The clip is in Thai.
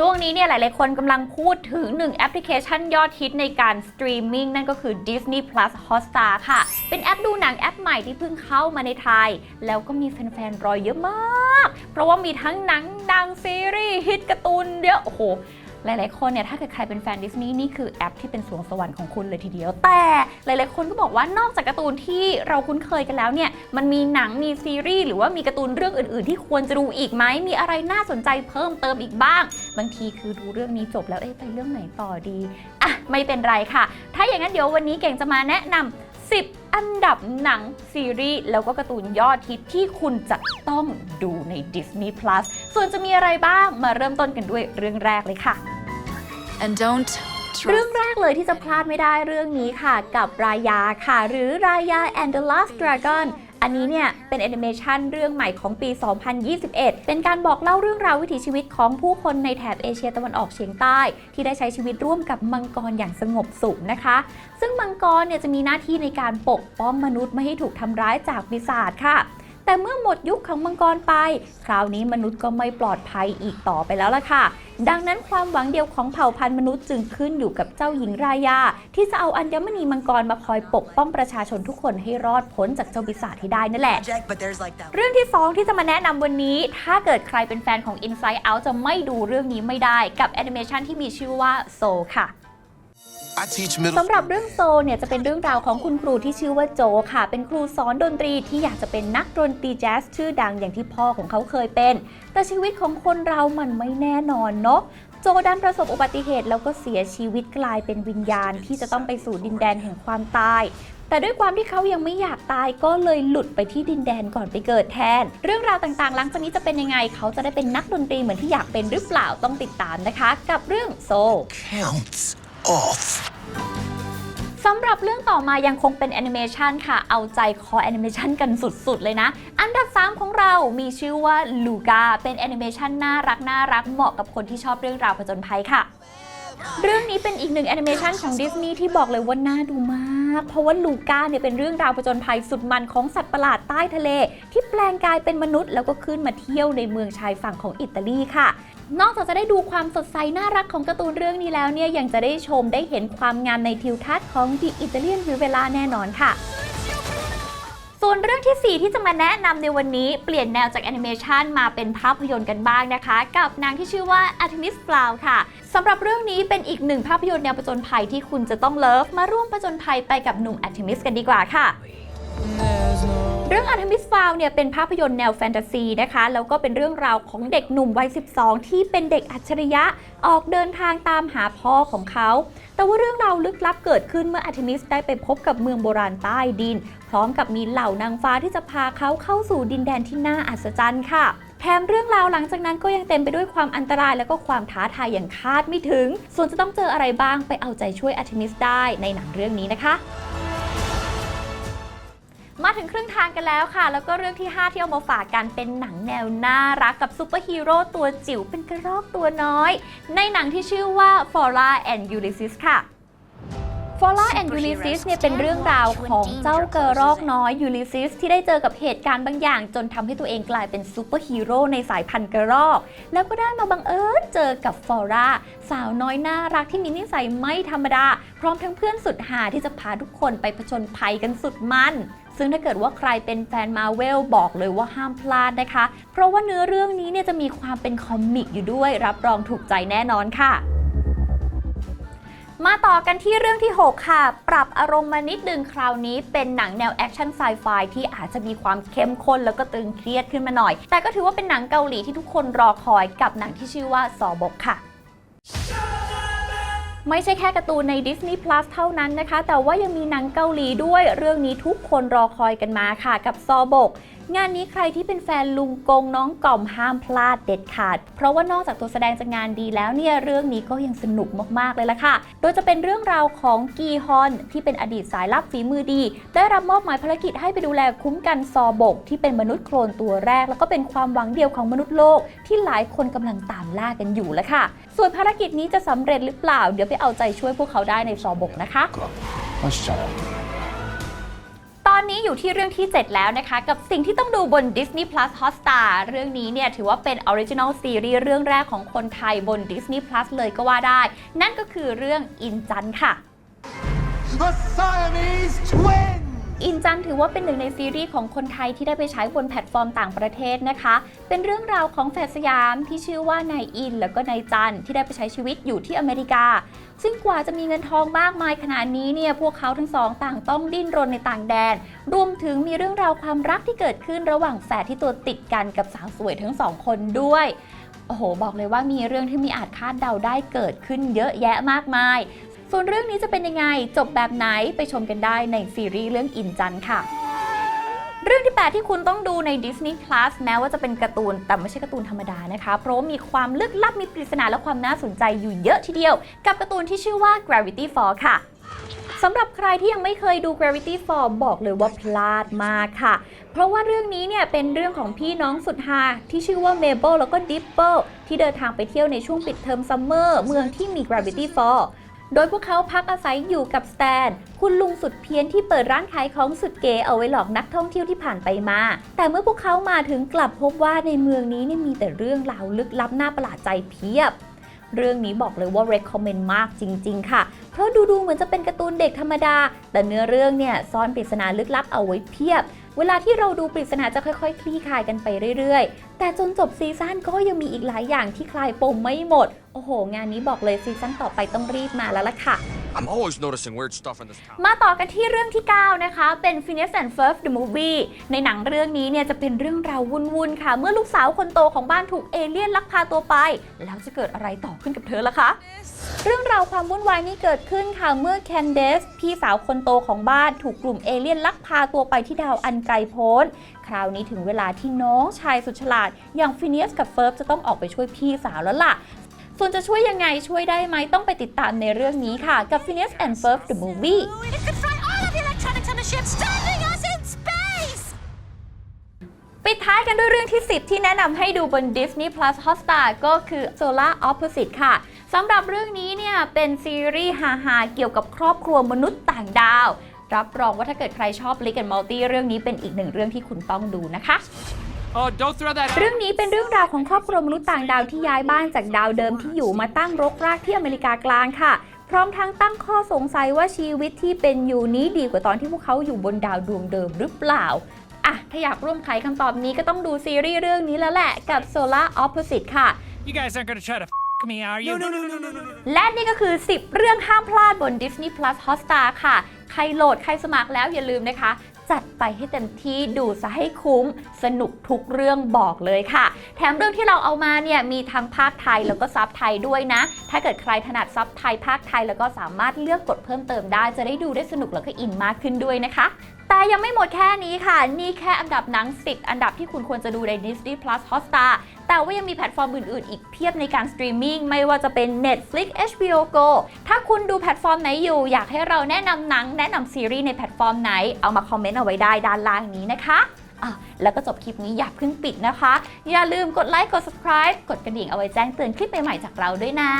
ช่วงนี้เนี่ยหลาย ๆ คนกำลังพูดถึงหนึ่งแอปพลิเคชันยอดฮิตในการสตรีมมิ่งนั่นก็คือ Disney Plus Hotstar ค่ะ เป็นแอปดูหนังแอปใหม่ที่เพิ่งเข้ามาในไทย แล้วก็มีแฟน ๆ รอเยอะมาก เพราะว่ามีทั้งหนังดังซีรีส์ฮิตการ์ตูนเยอะโอ้โห หลาย ๆ คนเนี่ยถ้าเกิดใครเป็นแฟนดิสนีย์นี่คือแอปที่เป็นสวงสวรรค์ของคุณเลยทีเดียว แต่หลาย ๆ คนก็บอกว่านอกจากการ์ตูนที่เราคุ้นเคยกันแล้วเนี่ยมันมีหนังมีซีรีส์หรือว่ามีการ์ตูนเรื่องอื่น ๆ ที่ควรจะดูอีกไหมมีอะไรน่าสนใจเพิ่มเติมอีกบ้าง บางทีคือดูเรื่องนี้จบแล้วเอ๊ะไปเรื่องไหนต่อดีอะไม่เป็นไรค่ะ ถ้าอย่างนั้นเดี๋ยววันนี้เก่งจะมาแนะนำ 10 อันดับหนังซีรีส์ แล้วก็การ์ตูนยอดฮิตที่คุณจะต้องดูใน Disney Plus ส่วนจะมีอะไรบ้างมาเริ่มต้นกันด้วยเรื่องแรกเลยค่ะ And don't เรื่อง trust แรกเลยที่จะพลาดไม่ได้เรื่องนี้ค่ะ กับรายาค่ะ หรือรายา and the Last Dragon อันนี้เนี่ยเป็นแอนิเมชันเรื่องใหม่ของปี 2021 เป็นการบอกเล่าเรื่องราววิถีชีวิตของผู้คนในแถบเอเชียตะวันออกเฉียงใต้ ที่ได้ใช้ชีวิตร่วมกับมังกรอย่างสงบสุขนะคะ ซึ่งมังกรเนี่ยจะมีหน้าที่ในการปกป้องมนุษย์ไม่ให้ถูกทำร้ายจากปีศาจค่ะ แต่เมื่อหมดยุคของมังกรไป คราวนี้มนุษย์ก็ไม่ปลอดภัยอีกต่อไปแล้วล่ะค่ะ ดังนั้นความหวังเดียวของเผ่าพันธุ์มนุษย์จึงขึ้นอยู่กับเจ้าหญิงรายา ที่จะเอาอัญมณีมังกรมาคอยปกป้องประชาชนทุกคนให้รอดพ้นจากเจ้าปีศาจให้ได้นั่นแหละ Jack, like เรื่องที่2ที่จะมาแนะนำวันนี้ ถ้าเกิดใครเป็นแฟนของ Inside Out จะไม่ดูเรื่องนี้ไม่ได้กับแอนิเมชันที่มีชื่อว่า Soul ค่ะ สำหรับเรื่องโซเนี่ยจะเป็นเรื่องราวของคุณครูที่ชื่อว่าโจค่ะ เป็นครูสอนดนตรีที่อยากจะเป็นนักดนตรีแจ๊สชื่อดังอย่างที่พ่อของเขาเคยเป็น แต่ชีวิตของคนเรามันไม่แน่นอนเนาะโจดันประสบอุบัติเหตุแล้วก็เสียชีวิตกลายเป็นวิญญาณที่จะต้องไปสู่ดินแดนแห่งความตายแต่ด้วยความที่เขายังไม่อยากตายก็เลยหลุดไปที่ดินแดนก่อนไปเกิดแทน เรื่องราวต่างๆ หลังจากนี้จะเป็นยังไง เขาจะได้เป็นนักดนตรีเหมือนที่อยากเป็นหรือเปล่าต้องติดตามนะคะ กับเรื่องโซ counts off. สำหรับเรื่องต่อมายังคงเป็นแอนิเมชันค่ะ เอาใจคอแอนิเมชันกันสุด ๆ เลยนะ อันดับ 3 ของเรามีชื่อว่าลูกาเป็นแอนิเมชันน่ารักน่ารักเหมาะกับคนที่ชอบเรื่องราวผจญภัยค่ะ เรื่องนี้เป็นอีกหนึ่งแอนิเมชันของดิสนีย์ที่บอกเลยว่าน่าดูมาก เพราะว่าลูก้าเนี่ยเป็นเรื่องราวผจญภัยสุดมันของสัตว์ประหลาดใต้ทะเล ที่แปลงกายเป็นมนุษย์ แล้วก็ขึ้นมาเที่ยวในเมืองชายฝั่งของอิตาลีค่ะนอกจากจะได้ดูความสดใสน่ารักของการ์ตูนเรื่องนี้แล้วเนี่ยยังจะได้ชมได้เห็นความงามในทิวทัศน์ของ The Italian Riviera แน่นอนค่ะ ส่วนเรื่องทีสี่ 4 ที่จะมาแนะนำในวันนี้เปลี่ยนแนวจากแอนิเมชันมาเป็นภาพยนตร์กันบ้างนะคะ กับนางที่ชื่อว่า Artemis Fowl ค่ะสำหรับเรื่องนี้เป็นอีกหนึ่งภาพยนตร์แนวผจญภัยที่คุณจะต้องเลิฟ มาร่วมผจญภัยไปกับหนุ่ม Artemis กันดีกว่าค่ะ เรื่อง Artemis Fowl เนี่ยเป็นภาพยนตร์แนวแฟนตาซีนะคะแล้วก็เป็นเรื่องราวของเด็กหนุ่มวัย 12 ที่เป็นเด็กอัจฉริยะออกเดินทางตามหาพ่อของเขา แต่ว่าเรื่องราวลึกลับเกิดขึ้นเมื่ออาร์เทมิสได้ไปพบกับเมืองโบราณใต้ดิน พร้อมกับมีเหล่านางฟ้าที่จะพาเขาเข้าสู่ดินแดนที่น่าอัศจรรย์ค่ะแถมเรื่องราวหลังจากนั้นก็ยังเต็มไปด้วยความอันตรายและก็ความท้าทายอย่างคาดไม่ถึง ส่วนจะต้องเจออะไรบ้างไปเอาใจช่วยอาร์เทมิสได้ในหนังเรื่องนี้นะคะ มาถึงครึ่งทางกันแล้วค่ะ แล้วก็เรื่องที่ 5 ที่เอามาฝากกันเป็นหนังแนวน่ารักกับซูเปอร์ฮีโร่ตัวจิ๋วเป็นกระรอกตัวน้อย ในหนังที่ชื่อว่า Flora and Ulysses ค่ะ Flora and Ulysses เนี่ยเป็นเรื่องราวของเจ้ากระรอกน้อย Ulysses ที่ได้เจอกับเหตุการณ์บางอย่าง จนทำให้ตัวเองกลายเป็นซูเปอร์ฮีโร่ในสายพันธุ์กระรอก แล้วก็ได้มาบังเอิญเจอกับฟอร่าสาวน้อยน่ารักที่มีนิสัยไม่ธรรมดา พร้อมทั้งเพื่อนสุดหาที่จะพาทุกคนไปผจญภัยกันสุดมัน ซึ่งถ้าเกิดว่าใครเป็นแฟนมาเวลบอกเลยว่าห้ามพลาดนะคะ เพราะว่าเนื้อเรื่องนี้เนี่ยจะมีความเป็นคอมิกอยู่ด้วย รับรองถูกใจแน่นอนค่ะมาต่อกันที่เรื่องที่ 6 ค่ะ ปรับอารมณ์มานิดนึงคราวนี้เป็นหนังแนวแอคชั่นไซไฟที่อาจจะมีความเข้มข้นแล้วก็ตึงเครียดขึ้นมาหน่อย แต่ก็ถือว่าเป็นหนังเกาหลีที่ทุกคนรอคอยกับหนังที่ชื่อว่าซอบกค่ะ ไม่ใช่แค่การ์ตูนใน Disney Plus เท่านั้นนะคะ แต่ว่ายังมีหนังเกาหลีด้วย เรื่องนี้ทุกคนรอคอยกันมาค่ะ กับซอบกงานนี้ใครที่เป็นแฟนลุงกงน้องก่อมห้ามพลาดเด็ดขาด เพราะว่านอกจากตัวแสดงจากงานดีแล้วเนี่ยเรื่องนี้ก็ยังสนุกมากๆเลยล่ะค่ะ โดยจะเป็นเรื่องราวของกีฮอนที่เป็นอดีตสายลับฝีมือดี ได้รับมอบหมายภารกิจให้ไปดูแลคุ้มกันซอบก ที่เป็นมนุษย์โคลนตัวแรก แล้วก็เป็นความหวังเดียวของมนุษย์โลก ที่หลายคนกำลังตามล่ากันอยู่ล่ะค่ะ ส่วนภารกิจนี้จะสำเร็จหรือเปล่า เดี๋ยวไปเอาใจช่วยพวกเขาได้ในซอบกนะคะ นนี้อยู่ที่เรื่องที่ 7 แล้วนะคะ กับสิ่งที่ต้องดูบน Disney Plus Hotstar เรื่องนี้เนี่ยถือว่าเป็น Original Series เรื่องแรกของคนไทยบน Disney Plus เลยก็ว่าได้ นั่นก็คือเรื่องอินจันค่ะ The Siamese Twins! อินจันถือว่าเป็นหนึ่งในซีรีส์ของคนไทยที่ได้ไปใช้บนแพลตฟอร์มต่างประเทศนะคะ เป็นเรื่องราวของแฝดสยามที่ชื่อว่านายอิน แล้วก็นายจันที่ได้ไปใช้ชีวิตอยู่ที่อเมริกา ซึ่งกว่าจะมีเงินทองมากมายขนาดนี้เนี่ยพวกเขาทั้งสองต่างต้องดิ้นรนในต่างแดน รวมถึงมีเรื่องราวความรักที่เกิดขึ้นระหว่างแฝดที่ตัวติดกันกับสาวสวยทั้งสองคนด้วยโอ้โห บอกเลยว่ามีเรื่องที่มีอาจคาดเดาได้เกิดขึ้นเยอะแยะมากมาย ส่วนเรื่องนี้จะเป็นยังไง จบแบบไหนไปชมกันได้ในซีรีส์เรื่องอินจันค่ะ เรื่องที่ 8 ที่คุณต้องดูใน Disney Plus แม้ว่าจะเป็นการ์ตูน แต่ไม่ใช่การ์ตูนธรรมดานะคะ เพราะมีความลึกลับมีปริศนาและความน่าสนใจอยู่เยอะทีเดียว กับการ์ตูนที่ชื่อว่า Gravity Falls ค่ะสำหรับใครที่ยังไม่เคยดู Gravity Falls บอกเลยว่าพลาดมากค่ะ เพราะว่าเรื่องนี้เนี่ยเป็นเรื่องของพี่น้องสุดฮาที่ชื่อว่าเมเบิลแล้วก็ดิปเปิลที่เดินทางไปเที่ยวในช่วงปิดเทอมซัมเมอร์เมืองที่มี Gravity Falls โดยพวกเขาพักอาศัยอยู่กับสแตน คุณลุงสุดเพี้ยนที่เปิดร้านขายของสุดเก๋เอาไว้หลอกนักท่องเที่ยวที่ผ่านไปมา แต่เมื่อพวกเขามาถึงกลับพบว่าในเมืองนี้เนี่ยมีแต่เรื่องราวลึกลับน่าประหลาดใจเพียบ เรื่องนี้บอกเลยว่า recommend มากจริง ๆ ค่ะ เพราะดูๆเหมือนจะเป็นการ์ตูนเด็กธรรมดา แต่เนื้อเรื่องเนี่ยซ่อนปริศนาลึกลับเอาไว้เพียบ เวลาที่เราดูปริศนาจะค่อยๆ คลี่คลายกันไปเรื่อยๆ แต่จนจบซีซั่นก็ยังมีอีกหลายอย่างที่คลายปมไม่หมด โอ้โห งานนี้บอกเลยซีซั่นต่อไปต้องรีบมาแล้วล่ะค่ะ I'm always noticing weird stuff in this town. มาต่อกันที่เรื่องที่ 9 นะคะ เป็น Phineas and Ferb the Movie ในหนังเรื่องนี้เนี่ยจะเป็นเรื่องราววุ่นๆค่ะ เมื่อลูกสาวคนโตของบ้านถูกเอเลี่ยนลักพาตัวไป แล้วจะเกิดอะไรต่อขึ้นกับเธอล่ะคะ เรื่องราวความวุ่นวายนี้เกิดขึ้นค่ะ เมื่อแคนเดสพี่สาวคนโตของบ้านถูกกลุ่มเอเลี่ยนลักพาตัวไปที่ดาวอันไกลโพ้น คราวนี้ถึงเวลาที่น้องชายสุดฉลาด อย่างฟิน e สกับเฟิร์บจะต้องออกไปช่วยพี่สาวแล้วล่ะ ส่วนจะช่วยยังไงช่วยได้ไหมต้องไปติดตามในเรื่องนี้ค่ะ กับ Phineas and Ferb the Movie It could fry all of the electronics on the ship, standing us in space! ปิดท้ายกันด้วยเรื่องที่ 10 ที่แนะนำให้ดูบน Disney Plus Hotstar ก็คือ Solar Opposite ค่ะสำหรับเรื่องนี้เนี่ยเป็นซีรีส์ฮาๆเกี่ยวกับครอบครัวมนุษย์ต่างดาว รับรองว่าถ้าเกิดใครชอบ Rick and Morty เรื่องนี้เป็นอีกหนึ่งเรื่องที่คุณต้องดูนะคะ Oh, don't throw that เรื่องนี้เป็นเรื่องราวของครอบครัวมนุษย์ต่างดาวที่ย้ายบ้านจากดาวเดิมที่อยู่มาตั้งรกรากที่อเมริกากลางค่ะ พร้อมทั้งตั้งข้อสงสัยว่าชีวิตที่เป็นอยู่นี้ดีกว่าตอนที่พวกเขาอยู่บนดาวดวงเดิมหรือเปล่าอะถ้าอยากร่วมไขคำตอบนี้ก็ต้องดูซีรีส์เรื่องนี้แล้วแหละกับ Solar Opposite ค่ะ You guys aren't gonna try to f me, are you? No, no, no, no, no, no. และนี่ก็คือ 10 เรื่องห้ามพลาดบน Disney Plus Hotstar ค่ะ ใครโหลดใครสมัครแล้วอย่าลืมนะคะ จัดไปให้เต็มที่ดูซะให้คุ้ม สนุกทุกเรื่องบอกเลยค่ะ แถมเรื่องที่เราเอามาเนี่ยมีทั้งภาคไทยแล้วก็ซับไทยด้วยนะ ถ้าเกิดใครถนัดซับไทยภาคไทยแล้วก็สามารถเลือกกดเพิ่มเติมได้จะได้ดูได้สนุกแล้วก็อินมากขึ้นด้วยนะคะ แต่ยังไม่หมดแค่นี้ค่ะ นี่แค่อันดับหนัง 10 อันดับที่คุณควรจะดูใน Disney Plus Hotstar แต่ว่ายังมีแพลตฟอร์มอื่น ๆ อีกเพียบในการสตรีมมิ่งไม่ว่าจะเป็น Netflix HBO Go ถ้าคุณดูแพลตฟอร์มไหนอยู่ อยากให้เราแนะนำหนัง แนะนำซีรีส์ในแพลตฟอร์มไหน เอามาคอมเมนต์เอาไว้ได้ด้านล่างนี้นะคะอะแล้วก็จบคลิปนี้อย่าเพิ่งปิดนะคะ อย่าลืมกดไลค์ กด subscribe กดกระดิ่งเอาไว้แจ้งเตือนคลิปใหม่ ๆ จากเราด้วยนะ